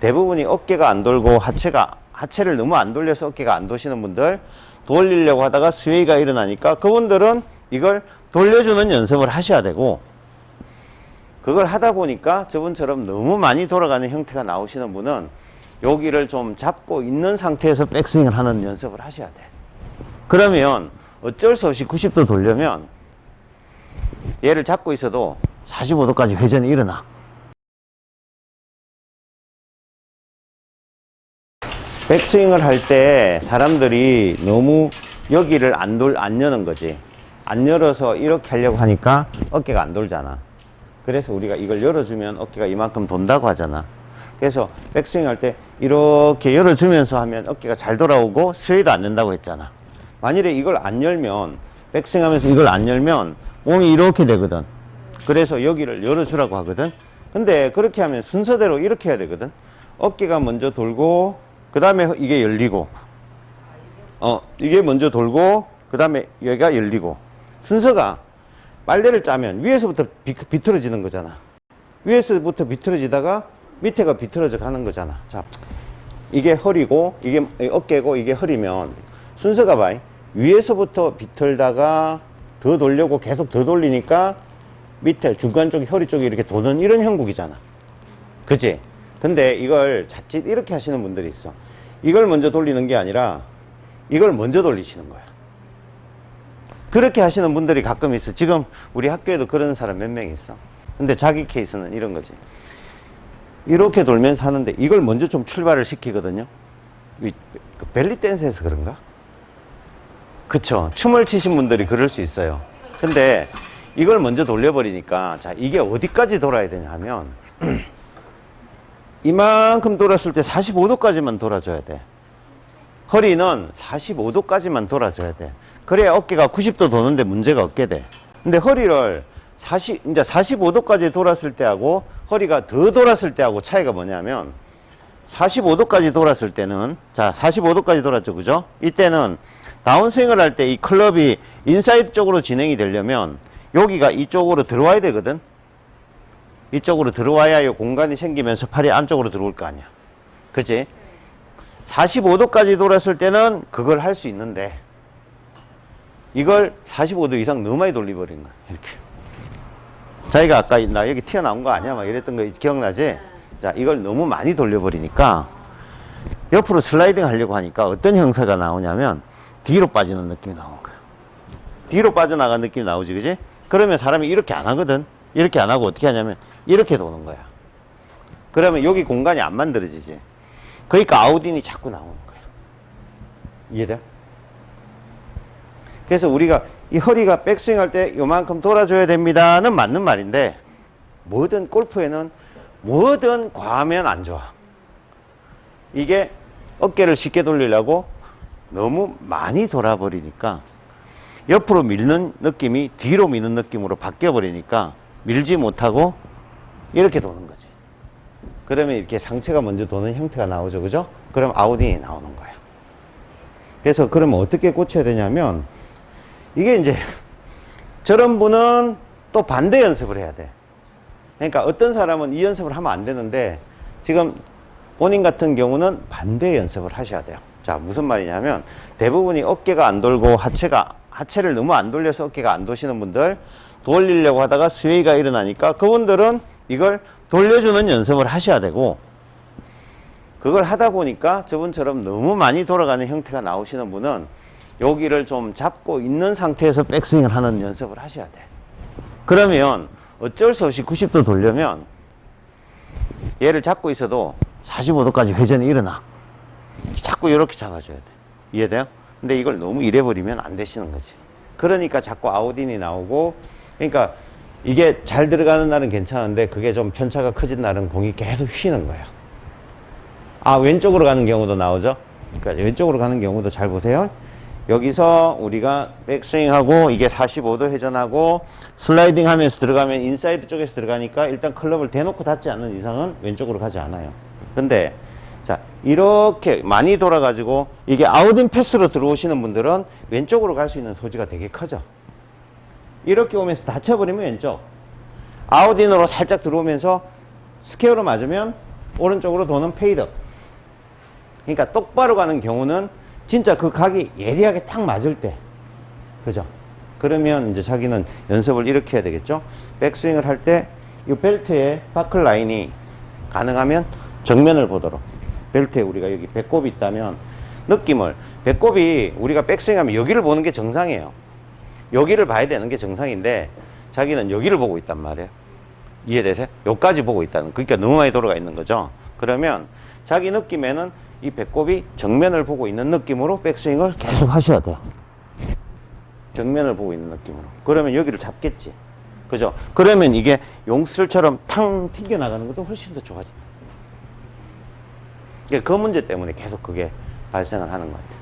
대부분이 어깨가 안 돌고 하체가 하체를 너무 안 돌려서 어깨가 안 도시는 분들 돌리려고 하다가 스웨이가 일어나니까 그분들은 이걸 돌려주는 연습을 하셔야 되고 그걸 하다 보니까 저분처럼 너무 많이 돌아가는 형태가 나오시는 분은 여기를 좀 잡고 있는 상태에서 백스윙을 하는 연습을 하셔야 돼. 그러면 어쩔 수 없이 90도 돌려면 얘를 잡고 있어도 45도까지 회전이 일어나. 백스윙을 할 때 사람들이 너무 여기를 안 돌, 안 여는 거지. 안 열어서 이렇게 하려고 하니까 어깨가 안 돌잖아. 그래서 우리가 이걸 열어주면 어깨가 이만큼 돈다고 하잖아. 그래서 백스윙 할 때 이렇게 열어주면서 하면 어깨가 잘 돌아오고 스웨이도 안 된다고 했잖아. 만일에 이걸 안 열면, 백스윙 하면서 이걸 안 열면 몸이 이렇게 되거든. 그래서 여기를 열어주라고 하거든. 근데 그렇게 하면 순서대로 이렇게 해야 되거든. 어깨가 먼저 돌고, 그 다음에 이게 열리고, 어, 이게 먼저 돌고, 그 다음에 여기가 열리고. 순서가 빨래를 짜면 위에서부터 비, 비틀어지는 거잖아. 위에서부터 비틀어지다가 밑에가 비틀어져 가는 거잖아. 자, 이게 허리고, 이게 어깨고, 이게 허리면 순서가 봐. 위에서부터 비틀다가 더 돌려고 계속 더 돌리니까 밑에 중간 쪽이 허리 쪽이 이렇게 도는 이런 형국이잖아. 그치? 근데 이걸 자칫 이렇게 하시는 분들이 있어. 이걸 먼저 돌리는 게 아니라 이걸 먼저 돌리시는 거야. 그렇게 하시는 분들이 가끔 있어. 지금 우리 학교에도 그런 사람 몇 명 있어. 근데 자기 케이스는 이런 거지. 이렇게 돌면서 하는데 이걸 먼저 좀 출발을 시키거든요. 이그 벨리 댄스에서 그런가? 그쵸. 춤을 치신 분들이 그럴 수 있어요. 근데 이걸 먼저 돌려버리니까 자, 이게 어디까지 돌아야 되냐 하면 이만큼 돌았을 때 45도까지만 돌아줘야 돼. 허리는 45도까지만 돌아줘야 돼. 그래야 어깨가 90도 도는데 문제가 없게 돼. 근데 허리를 40, 이제 45도까지 돌았을 때하고 허리가 더 돌았을 때하고 차이가 뭐냐면 45도까지 돌았을 때는 자 45도까지 돌았죠 그죠 이때는 다운스윙을 할 때 이 클럽이 인사이드 쪽으로 진행이 되려면 여기가 이쪽으로 들어와야 되거든 이쪽으로 들어와야 이 공간이 생기면서 팔이 안쪽으로 들어올 거 아니야 그치 45도까지 돌았을 때는 그걸 할 수 있는데 이걸 45도 이상 너무 많이 돌려버린 거야 이렇게 자기가 아까 나 여기 튀어나온 거 아니야 막 이랬던 거 기억나지 자, 이걸 너무 많이 돌려버리니까 옆으로 슬라이딩 하려고 하니까 어떤 형사가 나오냐면 뒤로 빠지는 느낌이 나오는 거예요. 뒤로 빠져나간 느낌이 나오지, 그지? 그러면 사람이 이렇게 안 하거든? 이렇게 안 하고 어떻게 하냐면 이렇게 도는 거야. 그러면 여기 공간이 안 만들어지지. 그러니까 아웃인이 자꾸 나오는 거야. 이해돼? 그래서 우리가 이 허리가 백스윙 할 때 요만큼 돌아줘야 됩니다는 맞는 말인데 뭐든 골프에는 뭐든 과하면 안 좋아. 이게 어깨를 쉽게 돌리려고 너무 많이 돌아버리니까 옆으로 밀는 느낌이 뒤로 미는 느낌으로 바뀌어 버리니까 밀지 못하고 이렇게 도는 거지. 그러면 이렇게 상체가 먼저 도는 형태가 나오죠. 그죠? 그럼 아웃인이 나오는 거야. 그래서 그러면 어떻게 고쳐야 되냐면 이게 이제 저런 분은 또 반대 연습을 해야 돼. 그러니까 어떤 사람은 이 연습을 하면 안 되는데 지금 본인 같은 경우는 반대 연습을 하셔야 돼요. 자, 무슨 말이냐면 대부분이 어깨가 안 돌고 하체가 하체를 너무 안 돌려서 어깨가 안 도시는 분들 돌리려고 하다가 스웨이가 일어나니까 그분들은 이걸 돌려주는 연습을 하셔야 되고 그걸 하다 보니까 저분처럼 너무 많이 돌아가는 형태가 나오시는 분은 여기를 좀 잡고 있는 상태에서 백스윙을 하는 연습을 하셔야 돼. 그러면 어쩔 수 없이 90도 돌려면 얘를 잡고 있어도 45도까지 회전이 일어나. 자꾸 이렇게 잡아줘야 돼. 이해돼요? 근데 이걸 너무 이래 버리면 안 되시는 거지. 그러니까 자꾸 아웃인이 나오고, 그러니까 이게 잘 들어가는 날은 괜찮은데 그게 좀 편차가 커진 날은 공이 계속 휘는 거예요. 아, 왼쪽으로 가는 경우도 나오죠? 그러니까 왼쪽으로 가는 경우도 잘 보세요. 여기서 우리가 백스윙하고 이게 45도 회전하고 슬라이딩 하면서 들어가면 인사이드 쪽에서 들어가니까 일단 클럽을 대놓고 닿지 않는 이상은 왼쪽으로 가지 않아요. 근데 자 이렇게 많이 돌아가지고 이게 아웃인 패스로 들어오시는 분들은 왼쪽으로 갈 수 있는 소지가 되게 커져. 이렇게 오면서 다쳐버리면 왼쪽. 아웃인으로 살짝 들어오면서 스퀘어로 맞으면 오른쪽으로 도는 페이드. 그러니까 똑바로 가는 경우는 진짜 그 각이 예리하게 딱 맞을 때. 그죠? 그러면 이제 자기는 연습을 이렇게 해야 되겠죠? 백스윙을 할 때 이 벨트에 바클 라인이 가능하면 정면을 보도록. 벨트에 우리가 여기 배꼽이 있다면 느낌을 배꼽이 우리가 백스윙하면 여기를 보는 게 정상이에요. 여기를 봐야 되는 게 정상인데 자기는 여기를 보고 있단 말이에요. 이해되세요? 여기까지 보고 있다는 그러니까 너무 많이 돌아가 있는 거죠. 그러면 자기 느낌에는 이 배꼽이 정면을 보고 있는 느낌으로 백스윙을 계속 하셔야 돼요. 정면을 보고 있는 느낌으로. 그러면 여기를 잡겠지. 그죠? 그러면 이게 용슬처럼 탕 튕겨 나가는 것도 훨씬 더 좋아진다. 그러니까 그 문제 때문에 계속 그게 발생을 하는 것 같아요.